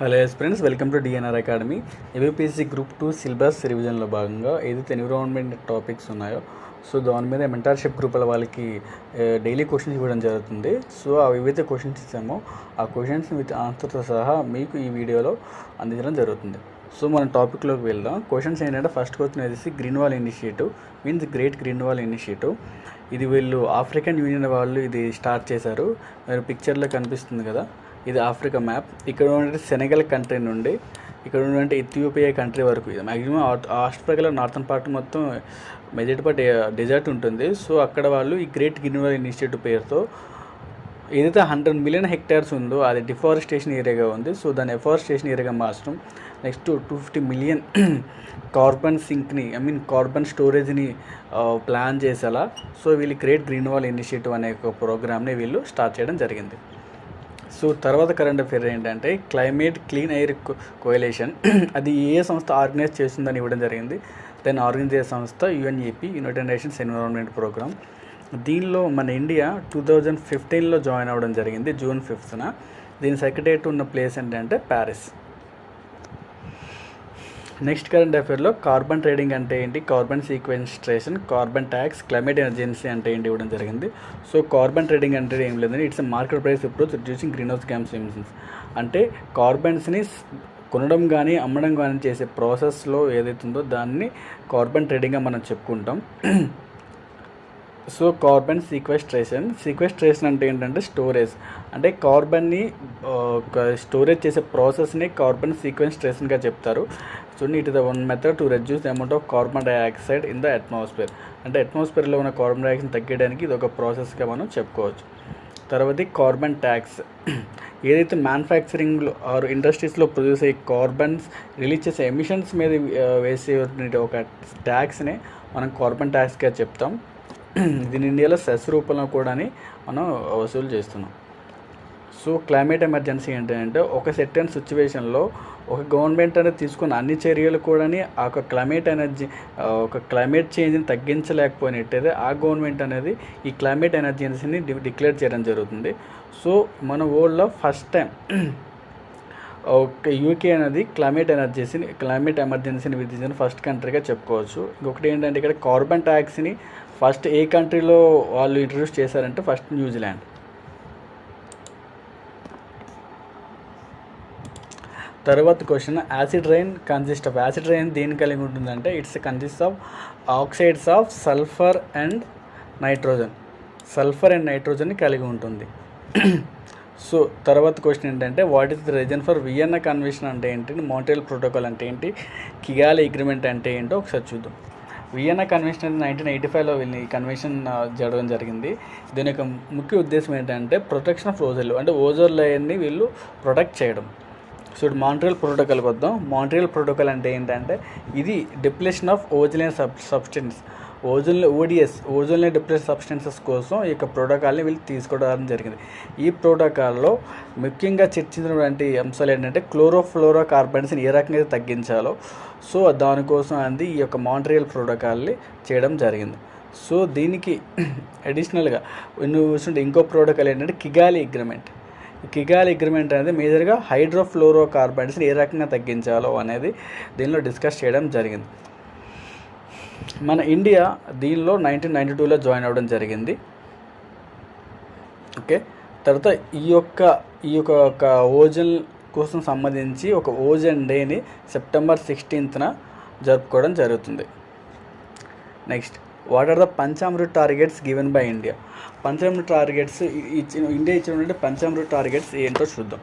Hello yes friends welcome to DNR academy APPSC group two syllabus రివిజన్లో భాగంగా ఏదైతే environment topics ఉన్నాయో so దాని మీద మెంటర్షిప్ గ్రూపుల వాళ్ళకి డైలీ క్వశ్చన్స్ ఇవ్వడం జరుగుతుంది. సో అవి ఏవైతే క్వశ్చన్స్ ఇచ్చామో ఆ క్వశ్చన్స్ విత్ ఆన్సర్తో సహా మీకు ఈ వీడియోలో అందించడం జరుగుతుంది. సో మన టాపిక్లోకి వెళ్దాం. క్వశ్చన్స్ ఏంటంటే ఫస్ట్ క్వశ్చన్ వచ్చేసి Green Wall Initiative means Great Green Wall Initiative ఇది వీళ్ళు ఆఫ్రికన్ యూనియన్ వాళ్ళు ఇది స్టార్ట్ చేశారు. మీరు పిక్చర్లో కనిపిస్తుంది కదా. ఇది ఆఫ్రికా మ్యాప్. ఇక్కడ ఉన్నటువంటి సెనగల్ కంట్రీ నుండి ఇక్కడ ఉన్నటువంటి ఇథియోపియా కంట్రీ వరకు ఇది. మ్యాక్సిమం ఆఫ్రికాలో నార్థన్ పార్ట్ మొత్తం మెజార్టీ పార్ట్ డెజర్ట్ ఉంటుంది. సో అక్కడ వాళ్ళు ఈ గ్రేట్ గిన్నెవల్ ఇనిషియేటివ్ పేరుతో ఏదైతే హండ్రెడ్ మిలియన్ హెక్టార్స్ ఉందో అది డిఫారెస్టేషన్ ఏరియాగా ఉంది. సో దాన్ని ఎఫారెస్టేషన్ ఏరియాగా మార్చడం next two fifty million carbon సింక్ని I mean carbon స్టోరేజ్ని ప్లాన్ చేసేలా. సో వీళ్ళు గ్రేట్ గ్రీన్ వాల్ ఇనిషియేటివ్ అనే ఒక ప్రోగ్రామ్ని వీళ్ళు స్టార్ట్ చేయడం జరిగింది. సో తర్వాత కరెంట్ అఫేర్ ఏంటంటే క్లైమేట్ క్లీన్ ఎయిర్ కోయలేషన్. అది ఏ సంస్థ ఆర్గనైజ్ చేస్తుందని ఇవ్వడం జరిగింది. దాన్ని ఆర్గనైజ్ చేసే సంస్థ UNEP United Nations Environment Programme. దీనిలో మన ఇండియా టూ థౌజండ్ ఫిఫ్టీన్లో జాయిన్ అవ్వడం జరిగింది జూన్ ఫిఫ్త్న. దీని సెక్రటరియట్ ఉన్న ప్లేస్ ఏంటంటే ప్యారిస్. నెక్స్ట్ కరెంట్ అఫేర్లో కార్బన్ ట్రేడింగ్ అంటే ఏంటి? Carbon sequestration carbon tax climate emergency అంటే ఏంటి ఇవ్వడం జరిగింది. సో కార్బన్ ట్రేడింగ్ అంటే ఏం లేదండి. It's market price approach reducing green house gas emissions. అంటే కార్బన్స్ని కొనడం కానీ అమ్మడం కానీ చేసే ప్రాసెస్లో ఏదైతుందో ఉందో దాన్ని కార్బన్ ట్రేడింగ్గా మనం చెప్పుకుంటాం. So carbon sequestration. సీక్వెస్ట్రేషన్ అంటే ఏంటంటే స్టోరేజ్. అంటే కార్బన్ని స్టోరేజ్ చేసే ప్రాసెస్ని కార్బన్ సీక్వెన్స్ట్రేషన్గా చెప్తారు. చూడండి it is the one method to reduce the amount of carbon dioxide in the atmosphere. అంటే అట్మాస్ఫియర్లో ఉన్న కార్బన్ డైఆక్సైడ్ తగ్గడానికి ఇది ఒక ప్రాసెస్గా మనం చెప్పుకోవచ్చు. తర్వాత కార్బన్ ట్యాక్స్. ఏదైతే మ్యానుఫ్యాక్చరింగ్లో ఆర్ ఇండస్ట్రీస్లో ప్రొడ్యూస్ అయ్యే కార్బన్స్ రిలీజ్ చేసే ఎమిషన్స్ మీద వేసే ఒక ట్యాక్స్ని మనం కార్బన్ ట్యాక్స్గా చెప్తాం. దీని ఇండియాలో సెస్ రూపంలో కూడా మనం వసూలు చేస్తున్నాం. సో క్లైమేట్ ఎమర్జెన్సీ ఏంటంటే ఒక సెటన్ సిచ్యువేషన్లో ఒక గవర్నమెంట్ అనేది తీసుకున్న అన్ని చర్యలు కూడా ఆ ఒక క్లైమేట్ ఎనర్జీ ఒక క్లైమేట్ చేంజ్ని తగ్గించలేకపోయినట్టయితే ఆ గవర్నమెంట్ అనేది ఈ క్లైమేట్ ఎమర్జెన్సీని డిక్లేర్ చేయడం జరుగుతుంది. సో మన వరల్డ్లో ఫస్ట్ టైం ఒక యూకే అనేది క్లైమేట్ ఎనర్జీస్ని క్లైమేట్ ఎమర్జెన్సీని విధించిన ఫస్ట్ కంట్రీగా చెప్పుకోవచ్చు. ఇంకొకటి ఏంటంటే ఇక్కడ కార్బన్ ట్యాక్స్ని ఫస్ట్ ఏ కంట్రీలో వాళ్ళు ఇంట్రడ్యూస్ చేశారంటే ఫస్ట్ న్యూజిలాండ్. తర్వాత question acid rain consist of acid rain దేని కలిగి ఉంటుందంటే it's consist of oxides of sulphur and nitrogen sulphur and నైట్రోజన్ని కలిగి ఉంటుంది. సో తర్వాత క్వశ్చన్ ఏంటంటే what is the reason for Vienna Convention అంటే ఏంటి మోంట్రియల్ ప్రోటోకాల్ అంటే ఏంటి కిగాలి అగ్రిమెంట్ అంటే ఏంటో ఒకసారి చూద్దాం. వియన్నా కన్వెన్షన్ అనేది నైన్టీన్ ఎయిటీ ఫైవ్లో వెళ్ళి ఈ కన్వెన్షన్ జరగడం జరిగింది. దీని యొక్క ముఖ్య ఉద్దేశం ఏంటంటే ప్రొటెక్షన్ ఆఫ్ ఓజోన్ అంటే ఓజోన్ లేయర్ని వీళ్ళు ప్రొటెక్ట్ చేయడం. సో ఇప్పుడు మాంట్రియల్ ప్రోటోకాల్కి వద్దాం మాంట్రియల్ ప్రోటోకాల్ అంటే ఏంటంటే ఇది depletion of ozone sub substance ozone ODS ozone depress substances కోసం ఈ యొక్క ప్రోటోకాల్ని వీళ్ళు తీసుకోవడం జరిగింది. ఈ ప్రోటోకాల్లో ముఖ్యంగా చర్చించినటువంటి అంశాలు ఏంటంటే క్లోరోఫ్లోరో కార్బన్స్ని ఏ రకంగా అయితే తగ్గించాలో సో దానికోసం అంది ఈ యొక్క మాంట్రియల్ ప్రోటోకాల్ని చేయడం జరిగింది. సో దీనికి అడిషనల్గా నువ్వు చూస్తుంటే ఇంకో ప్రోటోకాల్ ఏంటంటే కిగాలి అగ్రిమెంట్ కిగాలి అగ్రిమెంట్ అనేది మేజర్గా హైడ్రోఫ్లోరో కార్బన్స్ని ఏ రకంగా తగ్గించాలో అనేది దీనిలో డిస్కస్ చేయడం జరిగింది. మన ఇండియా దీనిలో నైన్టీన్ నైంటీ టూలో జాయిన్ అవ్వడం జరిగింది. ఓకే? తర్వాత ఈ యొక్క ఈ యొక్క ఒక ఓజన్ కోసం సంబంధించి ఒక ఓజన్ డేని సెప్టెంబర్ సిక్స్టీన్త్న జరుపుకోవడం జరుగుతుంది. Next what are the Panchamrit targets given by India? Panchamrit targets ఇచ్చిన ఇండియా ఇచ్చినటువంటి పంచామృత్ టార్గెట్స్ ఏంటో చూద్దాం.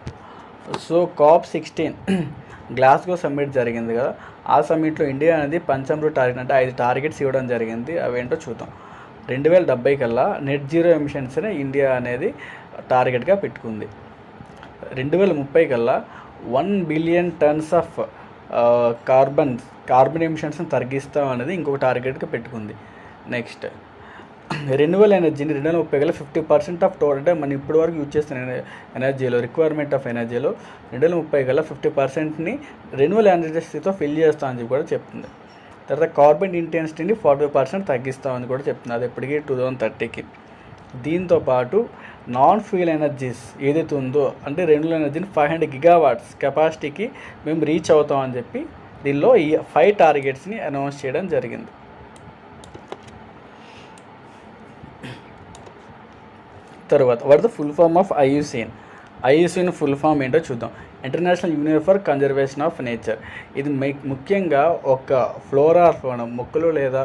So COP sixteen Glasgow summit జరిగింది కదా. ఆ సమ్మిట్లో ఇండియా అనేది పంచమృ టార్గెట్ అంటే ఐదు టార్గెట్స్ ఇవ్వడం జరిగింది. అవేంటో చూద్దాం. రెండు వేల డెబ్బై కల్లా నెట్ జీరో ఎమిషన్స్ని ఇండియా అనేది టార్గెట్గా పెట్టుకుంది. రెండు వేల ముప్పై కల్లా one billion tons of carbon carbon ఎమిషన్స్ని తగ్గిస్తాం అనేది ఇంకొక టార్గెట్గా పెట్టుకుంది. నెక్స్ట్. రెన్యువల్ ఎనర్జీని రెండు వేల ముప్పై గల ఫిఫ్టీ పర్సెంట్ ఆఫ్ టోటల్ అంటే మనం ఇప్పటి వరకు యూజ్ చేస్తున్న ఎనర్జీలో రిక్వైర్మెంట్ ఆఫ్ ఎనర్జీలో రెండు వేల ముప్పై గల ఫిఫ్టీ పర్సెంట్ని రెన్యువల్ ఎనర్జీతో ఫిల్ చేస్తామని చెప్పి కూడా చెప్తుంది. తర్వాత కార్బన్ ఇంటెన్సిటీని ఫార్టీ పర్సెంట్ తగ్గిస్తామని కూడా చెప్తుంది. అది ఎప్పటికీ టూ థౌజండ్ థర్టీకి దీంతో పాటు నాన్ ఫ్యూయల్ ఎనర్జీస్ ఏదైతే ఉందో అంటే రెన్యువల్ ఎనర్జీని ఫైవ్ హండ్రెడ్ గిగావాట్స్ కెపాసిటీకి మేము రీచ్ అవుతామని చెప్పి దీనిలో ఈ ఫైవ్ టార్గెట్స్ని అనౌన్స్ చేయడం జరిగింది. తర్వాత what the full form of IUCN IUCN full form ఏంటో చూద్దాం. International Union for Conservation of Nature ఇది ముఖ్యంగా ఒక ఫ్లోరా మొక్కలు లేదా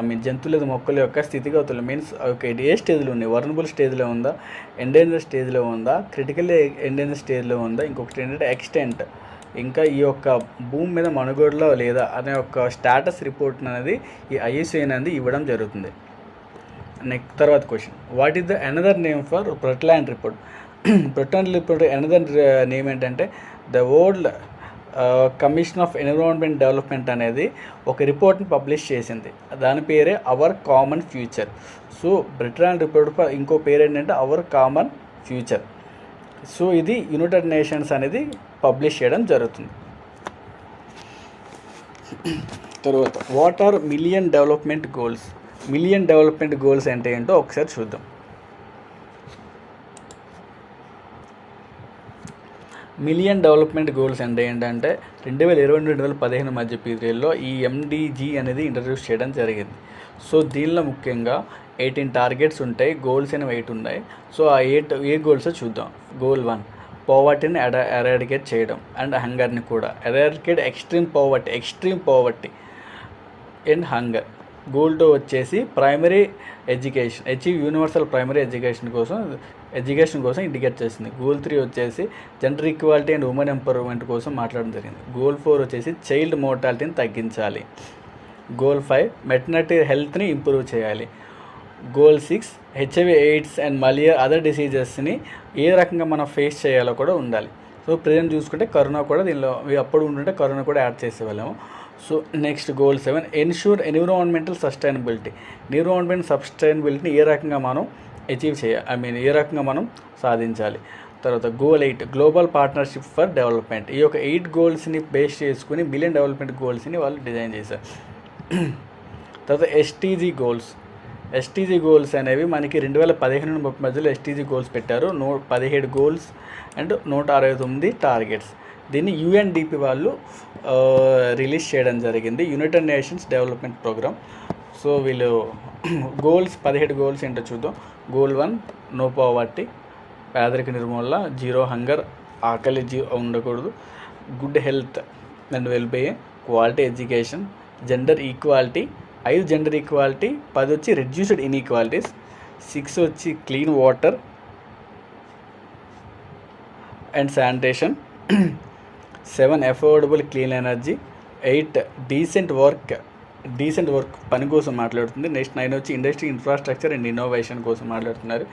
ఐ మీన్ జంతువులు లేదా మొక్కల యొక్క స్థితిగతులు మీన్స్ ఒక ఏ స్టేజ్లో ఉన్నాయి? వర్నబుల్ స్టేజ్లో ఉందా? ఎండేంజర్ స్టేజ్లో ఉందా? క్రిటికల్ ఎండేంజర్ స్టేజ్లో ఉందా? ఇంకొకటి ఏంటంటే ఎక్స్టెంట్ ఇంకా ఈ యొక్క భూమి మీద మనుగడలో లేదా అనే ఒక స్టాటస్ రిపోర్ట్ అనేది ఈ ఐఎస్ఐ అనేది ఇవ్వడం జరుగుతుంది. నెక్స్ట్ తర్వాత question what is the another name for Brundtland report Brundtland report another name ఏంటంటే the World Commission of Environment Development అనేది ఒక రిపోర్ట్ని పబ్లిష్ చేసింది. దాని పేరే Our Common Future so Brundtland report ఇంకో పేరు ఏంటంటే అవర్ కామన్ ఫ్యూచర్ సో ఇది యునైటెడ్ నేషన్స్ అనేది పబ్లిష్ చేయడం జరుగుతుంది. తర్వాత what are Millennium Development Goals Millennium Development Goals అంటే ఏంటో ఒకసారి చూద్దాం. మిలియన్ డెవలప్మెంట్ గోల్స్ అంటే ఏంటంటే రెండు వేల ఇరవై రెండు వేల పదిహేను మధ్య పీరియడ్లో ఈ ఎండిజీ అనేది ఇంట్రడ్యూస్ చేయడం జరిగింది. సో దీనిలో ముఖ్యంగా ఎయిటీన్ టార్గెట్స్ ఉంటాయి గోల్స్ అనేవి ఎయిట్ ఉన్నాయి. సో ఆ ఎయిట్ ఏ గోల్స్ చూద్దాం. గోల్ వన్ పోవర్టీని ఎడ ఎరాడికేట్ చేయడం అండ్ హంగర్ని కూడా. Eradicate extreme poverty extreme poverty and hunger goal వచ్చేసి primary education achieve universal primary education కోసం ఎడ్యుకేషన్ కోసం ఇండికేట్ చేసింది గోల్ త్రీ వచ్చేసి gender equality and women empowerment కోసం మాట్లాడడం జరిగింది. గోల్ ఫోర్ వచ్చేసి చైల్డ్ మోర్టాలిటీని తగ్గించాలి. గోల్ ఫైవ్ మెటర్నటీ హెల్త్ని ఇంప్రూవ్ చేయాలి. Goal six HIV AIDS and malaria other డిసీజెస్ని ఏ రకంగా మనం ఫేస్ చేయాలో కూడా ఉండాలి. సో ప్రజెంట్ చూసుకుంటే కరోనా కూడా దీనిలో అప్పుడు ఉంటుంటే కరోనా కూడా యాడ్ చేసేవాళ్ళము. So next goal seven ensure environmental sustainability environment సస్టైనబిలిటీని ఏ రకంగా మనం అచీవ్ చేయాలి? ఐ మీన్ ఏ రకంగా మనం సాధించాలి? తర్వాత goal eight global partnership for development ఈ యొక్క ఎయిట్ గోల్స్ని బేస్ చేసుకుని మిలియన్ డెవలప్మెంట్ గోల్స్ని వాళ్ళు డిజైన్ చేశారు. తర్వాత ఎస్టీజీ గోల్స్ ఎస్టీజీ గోల్స్ అనేవి మనకి రెండు వేల పదిహేను నుండి ముప్పై మధ్యలో ఎస్టీజీ గోల్స్ పెట్టారు. నూ పదిహేడు గోల్స్ అండ్ నూట అరవై తొమ్మిది టార్గెట్స్ దీన్ని యుఎన్డిపి వాళ్ళు రిలీజ్ చేయడం జరిగింది. United Nations Development Programme. So వీళ్ళు గోల్స్ పదిహేడు గోల్స్ ఏంటో చూద్దాం. గోల్ వన్ నో పావర్టీ పేదరిక నిర్మూలన జీరో హంగర్ ఆకలి జీ ఉండకూడదు. Good health and wellbeing quality education gender equality ఐదు జెండర్ ఈక్వాలిటీ పది వచ్చి రెడ్యూస్డ్ ఇన్ఈక్వాలిటీస్ సిక్స్ వచ్చి clean water and sanitation. Seven affordable clean energy eight decent work decent work పని కోసం మాట్లాడుతుంది. నెక్స్ట్ నైన్ వచ్చి ఇండస్ట్రీ ఇన్ఫ్రాస్ట్రక్చర్ అండ్ ఇన్నోవేషన్ కోసం మాట్లాడుతున్నారు.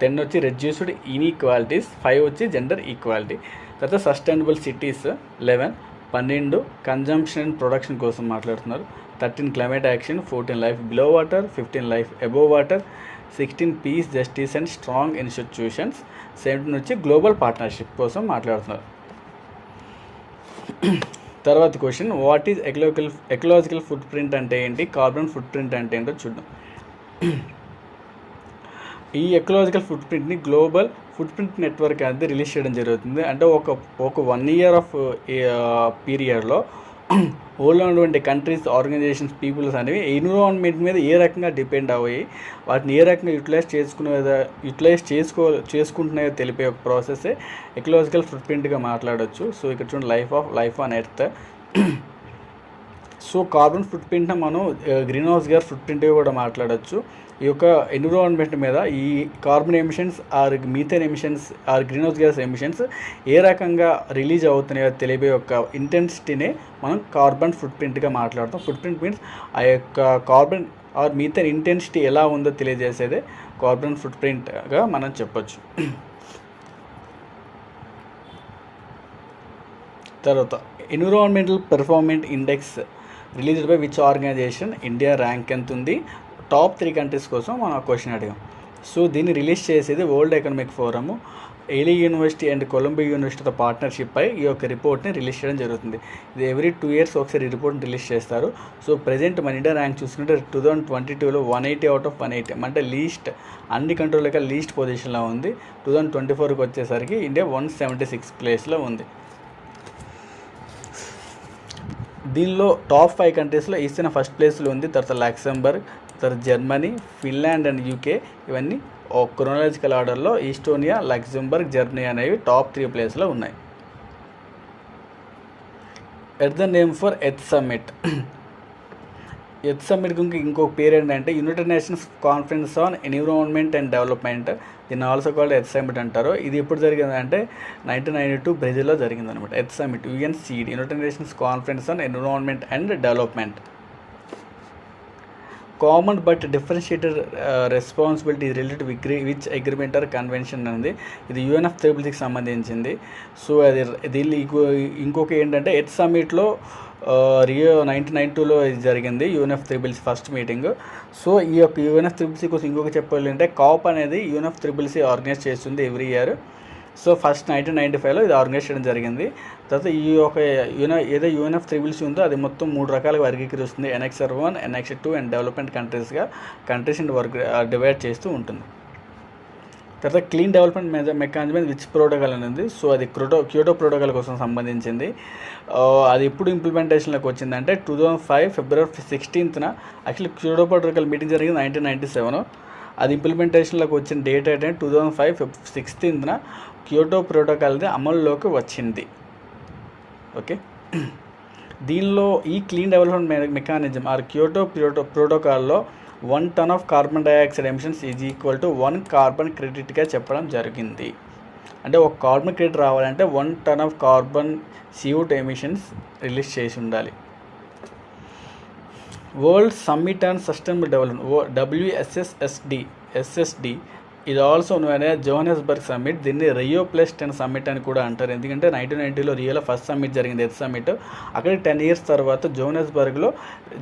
టెన్ వచ్చి రెడ్యూస్డ్ ఇన్ఈక్వాలిటీస్ ఫైవ్ వచ్చి జెండర్ ఈక్వాలిటీ. తర్వాత సస్టైనబుల్ సిటీస్ లెవెన్ పన్నెండు కన్జంప్షన్ అండ్ ప్రొడక్షన్ కోసం మాట్లాడుతున్నారు. Thirteen climate action fourteen life below water fifteen life above water sixteen peace justice and strong institutions. Seventeen వచ్చి global partnership కోసం మాట్లాడుతున్నారు. తర్వాత question what is ecological ecological footprint అంటే ఏంటి? Carbon footprint అంటే ఏంటో చూద్దాం. ఈ ఎకలాజికల్ ఫుట్ ప్రింట్ని గ్లోబల్ ఫుట్ ప్రింట్ నెట్వర్క్ అనేది రిలీజ్ చేయడం జరుగుతుంది. అంటే ఒక ఒక వన్ ఇయర్ ఆఫ్ పీరియడ్లో ఓల్డ్ ఉన్నటువంటి కంట్రీస్ ఆర్గనైజేషన్స్ పీపుల్స్ అనేవి ఎన్విరాన్మెంట్ మీద ఏ రకంగా డిపెండ్ అయ్యి వాటిని ఏ రకంగా యూటిలైజ్ చేసుకునే యూటిలైజ్ చేసుకో చేసుకుంటున్నాయో తెలిపే ఒక ప్రాసెస్ ఎకలాజికల్ ఫుట్ ప్రింట్గా సో ఇక్కడ చూడండి life of life on earth so carbon foot ప్రింట్ని మనం green house gas footprint కూడా మాట్లాడచ్చు. ఈ యొక్క ఎన్విరాన్మెంట్ మీద ఈ carbon emissions or methane emissions or green house gas emissions ఏ రకంగా రిలీజ్ అవుతున్నాయో తెలిపే యొక్క ఇంటెన్సిటీనే మనం కార్బన్ ఫుట్ ప్రింట్గా మాట్లాడతాం. ఫుట్ ప్రింట్ మీన్స్ ఆ యొక్క కార్బన్ ఆర్ మీథేన్ ఇంటెన్సిటీ ఎలా ఉందో తెలియజేసేదే కార్బన్ ఫుట్ ప్రింట్గా మనం చెప్పొచ్చు. తర్వాత environmental performance index released by which organisation India rank ఎంత ఉంది? టాప్ త్రీ కంట్రీస్ కోసం మనం క్వశ్చన్ అడిగాం. సో దీన్ని రిలీజ్ చేసేది World Economic Forum Yale University and Columbia యూనివర్సిటీతో partnership పై ఈ యొక్క రిపోర్ట్ని రిలీజ్ చేయడం జరుగుతుంది. ఇది ఎవ్రీ టూ ఇయర్స్ ఒకసారి ఈ రిపోర్ట్ని రిలీజ్ చేస్తారు. సో ప్రజెంట్ మన ఇండియా ర్యాంక్ చూసుకుంటే టూ థౌసండ్ ట్వంటీ టూలో one eighty out of one eighty అంటే లీస్ట్ అన్ని కంట్రోల్ లీస్ట్ పొజిషన్లో ఉంది. టూ థౌసండ్ ట్వంటీ ఫోర్కి వచ్చేసరికి ఇండియా వన్ సెవెంటీ సిక్స్ ప్లేస్లో ఉంది. దీనిలో టాప్ ఫైవ్ కంట్రీస్లో ఈస్టర్న్ ఫస్ట్ ప్లేస్లో ఉంది తర్వాత లక్సెంబర్గ్ తర్వాత జర్మనీ ఫిన్లాండ్ అండ్ యూకే. ఇవన్నీ ఓ క్రోనాలజికల్ ఆర్డర్లో ఈస్టోనియా లక్సెంబర్గ్ జర్మనీ అనేవి టాప్ త్రీ ప్లేస్లో ఉన్నాయి. At the name for Earth Summit Earth సమ్మిట్కి ఇంకొక పేరు ఏంటంటే United Nations Conference on Environment and Development దీన్ని ఆల్సో కాల్డ్ ఎత్ సమ్మిట్ అంటారు. ఇది ఎప్పుడు జరిగిందంటే నైన్టీన్ నైన్టీ టూ బ్రెజిల్లో జరిగింది అనమాట Earth Summit UNCED United Nations Conference on Environment and Development common but differentiated responsibility related విగ్రీ which agreement or convention అనేది ఇది యూఎన్ఎఫ్ త్రిబుల్కి సంబంధించింది. సో అది దీన్ని ఇంకో ఇంకొక ఏంటంటే ఎత్ సమ్మిట్లో రియో నైన్టీన్ నైన్ టూలో ఇది జరిగింది UNF triple C first meeting so ఈ యొక్క యూఎన్ఎఫ్ త్రిబుల్సీ కోసం ఇంకొక చెప్పాలి అంటే కాప్ అనేది యూఎన్ఎఫ్ త్రిబుల్సీ ఆర్గనైజ్ చేస్తుంది every year so first nineteen ninety ఫైవ్లో ఇది ఆర్గనైజ్ చేయడం జరిగింది. తర్వాత ఈ యొక్క యూన ఏదో యూఎన్ఎఫ్ త్రిబుల్సీ ఉందో అది మొత్తం మూడు రకాలుగా వర్గీకరిస్తుంది. Annexure one annex two and development కంట్రీస్గా countries and work divide చేస్తూ ఉంటుంది. తర్వాత క్లీన్ డెవలప్మెంట్ మెజ మెకానిజం విచ్ ప్రోటోకాల్ అనేది సో అది క్రోటో క్యోటో ప్రోటోకాల్ కోసం సంబంధించింది. అది ఎప్పుడు ఇంప్లిమెంటేషన్లోకి వచ్చిందంటే టూ థౌజండ్ ఫైవ్ ఫిబ్రవరి సిక్స్టీన్త్న యాక్చువల్లీ క్యూటో ప్రోటోకాల్ మీటింగ్ జరిగింది నైన్టీన్ నైంటీ సెవెన్ అది ఇంప్లిమెంటేషన్లోకి వచ్చిన డేట్ ఏంటంటే టూ థౌజండ్ ఫైవ్ ఫిఫ్ సిక్స్టీన్త్న క్యోటో ప్రోటోకాల్ది అమల్లోకి వచ్చింది. ఓకే? దీనిలో ఈ క్లీన్ డెవలప్మెంట్ మె- మెకానిజం ఆర్ క్యోటో ప్రోటో ప్రోటోకాల్లో one ton of carbon dioxide emissions is equal to one carbon క్రెడిట్గా చెప్పడం జరిగింది. అంటే ఒక కార్బన్ క్రెడిట్ రావాలంటే వన్ టన్ ఆఫ్ కార్బన్ సియూట్ ఎమిషన్స్ రిలీజ్ చేసి ఉండాలి. World summit and sustainable development WSSSD SSD ఇది ఆల్సో నువ్వు జోహనస్బర్గ్ సమ్మిట్ దీన్ని రియో ప్లస్ టెన్ సమ్మిట్ అని కూడా అంటారు. ఎందుకంటే నైన్టీన్ నైన్టీలో రియోలో ఫస్ట్ సమ్మిట్ జరిగింది. ఎత్ సమ్మిట్ అక్కడ టెన్ ఇయర్స్ తర్వాత జోహనస్బర్గ్లో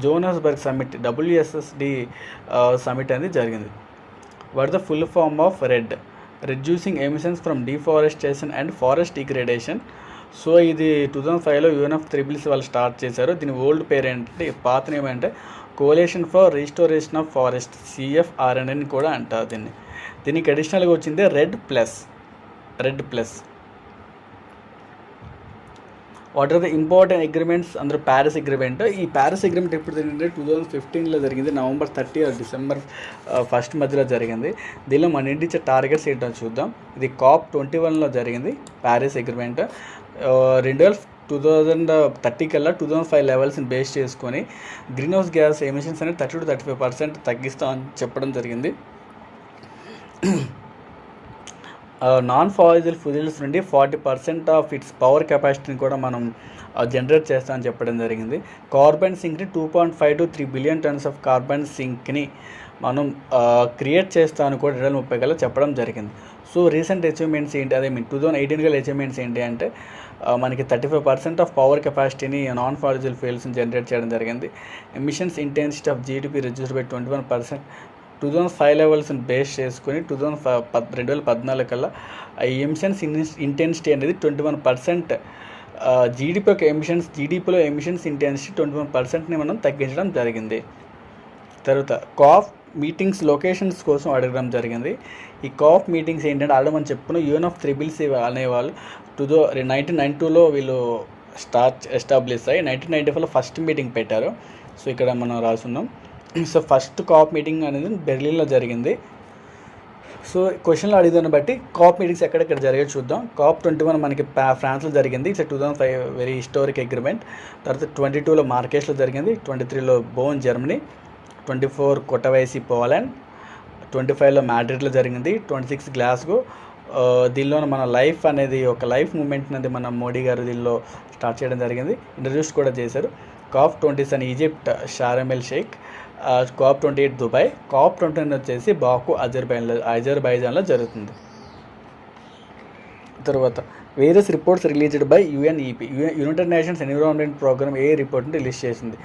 జోహనస్బర్గ్ సమ్మిట్ డబ్ల్యూఎస్ఎస్డి సమ్మిట్ అనేది జరిగింది. What the full form of REDD reducing emissions from deforestation and forest degradation so ఇది టూ థౌజండ్ ఫైవ్లో యూఎన్ఎఫ్ త్రిబుల్స్ వాళ్ళు స్టార్ట్ చేశారు. దీని ఓల్డ్ పేరు ఏంటంటే పాత name coalition for restoration of forest CFRN అని కూడా అంటారు దీన్ని. దీనికి అడిషనల్గా వచ్చింది red plus red plus what are the important agreements అందరూ ప్యారిస్ అగ్రిమెంట్ ఈ ప్యారిస్ అగ్రిమెంట్ ఎప్పుడు జరిగిందంటే టూ థౌజండ్ ఫిఫ్టీన్లో జరిగింది. November thirty or December first మధ్యలో జరిగింది. దీనిలో మన ఇంటి టార్గెట్స్ ఏంటో చూద్దాం. ఇది కాప్ ట్వంటీ వన్లో జరిగింది ప్యారిస్ అగ్రిమెంట్ రెండు వేల టూ థౌజండ్ థర్టీ కల్లా టూ థౌజండ్ ఫైవ్ లెవెల్స్ని బేస్ చేసుకొని గ్రీన్ హౌస్ గ్యాస్ ఎమిషన్స్ అనేది thirty to thirty five percent తగ్గిస్తామని చెప్పడం జరిగింది. నాన్ ఫాజిల్ ఫ్యూజిల్స్ నుండి forty percent of its power కెపాసిటీని కూడా మనం జనరేట్ చేస్తామని చెప్పడం జరిగింది. Carbon సింక్ని two point five to three billion tons of carbon సింక్ని మనం క్రియేట్ చేస్తామని కూడా రెండు వేల ముప్పై కల్లా చెప్పడం జరిగింది. సో రీసెంట్ అచీవ్మెంట్స్ ఏంటి? అదే మీన్ టూ థౌసండ్ ఎయిటీన్ గల అచీవ్మెంట్స్ ఏంటి అంటే మనకి thirty five percent of power కెపాసిటీని నాన్ ఫాజిల్ ఫ్యూల్స్ని జనరేట్ చేయడం జరిగింది. Emissions intensity of GDP reduce by twenty one percent two thousand five లెవెల్స్ని బేస్ చేసుకొని టూ థౌజండ్ ఫైవ్ పద్ రెండు వేల పద్నాలుగు కల్లా ఆ ఎమిషన్స్ ఇంటెన్సిటీ అనేది ట్వంటీ వన్ పర్సెంట్ జీడిపి యొక్క ఎమిషన్స్ జీడిపిలో ఎమిషన్స్ ఇంటెన్సిటీ ట్వంటీ వన్ పర్సెంట్ని మనం తగ్గించడం జరిగింది. తర్వాత కాఫ్ మీటింగ్స్ లొకేషన్స్ కోసం అడగడం జరిగింది. ఈ కాఫ్ మీటింగ్స్ ఏంటంటే ఆల్రెడీ మనం చెప్పుకున్న యూన్ ఆఫ్ త్రిబిల్స్ అనేవాళ్ళు టూ థౌ నైన్టీన్ నైన్ టూలో వీళ్ళు స్టార్ట్ ఎస్టాబ్లిష్ అయ్యి నైన్టీన్ నైన్టీ ఫైవ్లో ఫస్ట్ మీటింగ్ పెట్టారు. సో ఇక్కడ మనం రాసున్నాం. సో ఫస్ట్ కాప్ మీటింగ్ అనేది బెర్లిన్లో జరిగింది. సో క్వశ్చన్లో అడిగిదాన్ని బట్టి కాప్ మీటింగ్స్ ఎక్కడెక్కడ జరిగే చూద్దాం. కాప్ ట్వంటీ వన్ మనకి ఫ్రాన్స్లో జరిగింది. It's two thousand five very historic agreement తర్వాత ట్వంటీ టూలో మార్కేష్లో జరిగింది. ట్వంటీ త్రీలో Bonn Germany. Twenty four Katowice Poland. Twenty ఫైవ్లో మ్యాడ్రిడ్లో జరిగింది. Twenty six Glasgow. ఆ, దీనిలో మన లైఫ్ అనేది ఒక లైఫ్ మూమెంట్ అనేది మన మోడీ గారు దీనిలో స్టార్ట్ చేయడం జరిగింది. ఇంట్రడ్యూస్ కూడా చేశారు. కాప్ ట్వంటీ అని Egypt Sharm el Sheikh. COP twenty eight Dubai COP twenty nine వచ్చేసి బాకు అజర్బైజాన్లో అజర్బైజాన్లో జరుగుతుంది. తర్వాత various reports released by UNEP United Nations Environment Programme a రిపోర్ట్ని రిలీజ్ చేసింది.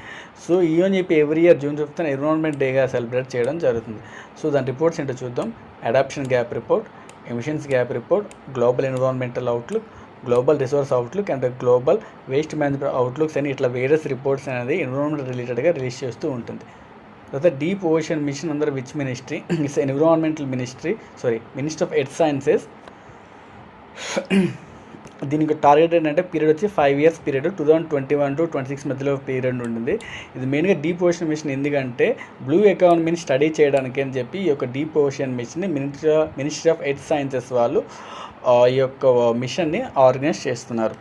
So UNEP every year June fifth environment డేగా celebrate చేయడం జరుగుతుంది. సో దాని రిపోర్ట్స్ ఏంటో చూద్దాం. Adaptation gap report emissions gap report global environmental outlook global resource outlook and global waste management outlooks అని ఇట్లా వేరియస్ రిపోర్ట్స్ అనేది ఎన్విరాన్మెంట్ రిలేటెడ్గా రిలీజ్ చేస్తూ ఉంటుంది. తర్వాత deep ocean mission under which ministry it's environmental ministry sorry minister of earth sciences దీనికి target ఏంటంటే period వచ్చి five years period two thousand twenty one to twenty six మధ్యలో పీరియడ్ ఉంటుంది ఇది మెయిన్గా డీప్ ఓషన్ మిషన్ ఎందుకంటే బ్లూ ఎకానమీని study చేయడానికి అని చెప్పి ఈ యొక్క డీప్ ఓషన్ మిషన్ని ministry ministry of earth sciences వాళ్ళు ఈ యొక్క మిషన్ని ఆర్గనైజ్ చేస్తున్నారు.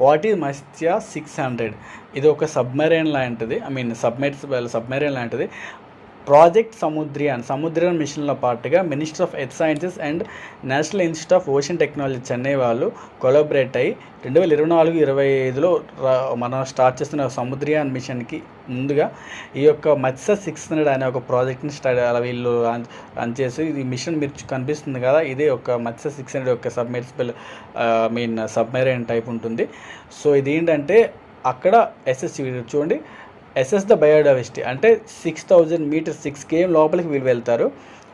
What is Matsya six hundred? ఇది ఒక సబ్మెరైన్ లాంటిది. ఐ మీన్ సబ్మెర్సిబల్ సబ్మెరైన్ లాంటిది. ప్రాజెక్ట్ సముద్రియాన్ సముద్రయాన్ మిషన్లో పాటుగా minister of earth sciences and national institute of ocean technology Chennai వాళ్ళు కొలాబరేట్ అయ్యి రెండు వేల ఇరవై నాలుగు ఇరవై ఐదులో మనం స్టార్ట్ చేస్తున్న సముద్రయాన్ మిషన్కి ముందుగా ఈ యొక్క మత్స్య సిక్స్ హండ్రెడ్ అనే ఒక ప్రాజెక్ట్ని స్టార్ట్ అలా వీళ్ళు రన్ చేసి ఈ మిషన్ మీరు కనిపిస్తుంది కదా ఇదే ఒక మత్స్య సిక్స్ హండ్రెడ్ ఒక సబ్మెర్సిబుల్ మీన్ సబ్మెరైన్ టైప్ ఉంటుంది. సో ఇది ఏంటంటే అక్కడ ఎస్ఎస్సి చూడండి. SS the biodiversity. అంటే six thousand meter six KM లోపలికి వీళ్ళు వెళ్తారు.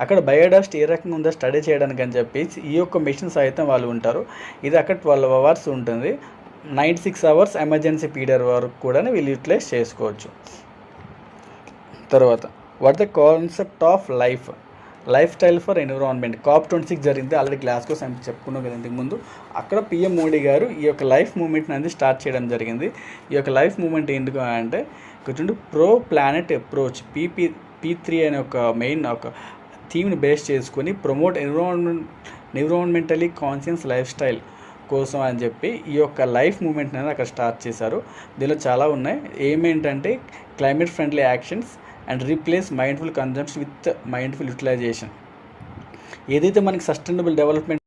అక్కడ బయోడైవర్సిటీ ఏ రకంగా ఉందో స్టడీ చేయడానికి అని చెప్పి ఈ యొక్క మిషన్ సైతం వాళ్ళు ఉంటారు. ఇది అక్కడ ట్వెల్వ్ అవర్స్ ఉంటుంది. Night six hours emergency period వరకు కూడా వీళ్ళు యూటిలైజ్ చేసుకోవచ్చు. తర్వాత what the concept of life lifestyle for environment COP twenty six జరిగింది ఆల్రెడీ గ్లాస్ కోసం చెప్పుకున్నాం కదా ఇంతకు ముందు. అక్కడ పిఎం మోడీ గారు ఈ యొక్క లైఫ్ మూమెంట్ అనేది స్టార్ట్ చేయడం జరిగింది. ఈ యొక్క లైఫ్ మూమెంట్ ఎందుకు అంటే కూర్చుండి pro planet approach PP P three అనే ఒక మెయిన్ ఒక థీమ్ని బేస్ చేసుకొని promote environment environmentally conscious lifestyle కోసం అని చెప్పి ఈ యొక్క లైఫ్ మూమెంట్ అనేది అక్కడ స్టార్ట్ చేశారు. దీనిలో చాలా ఉన్నాయి. ఏమేంటంటే climate friendly actions and replace mindful consumption with mindful utilisation ఏదైతే మనకి సస్టైనబుల్ డెవలప్మెంట్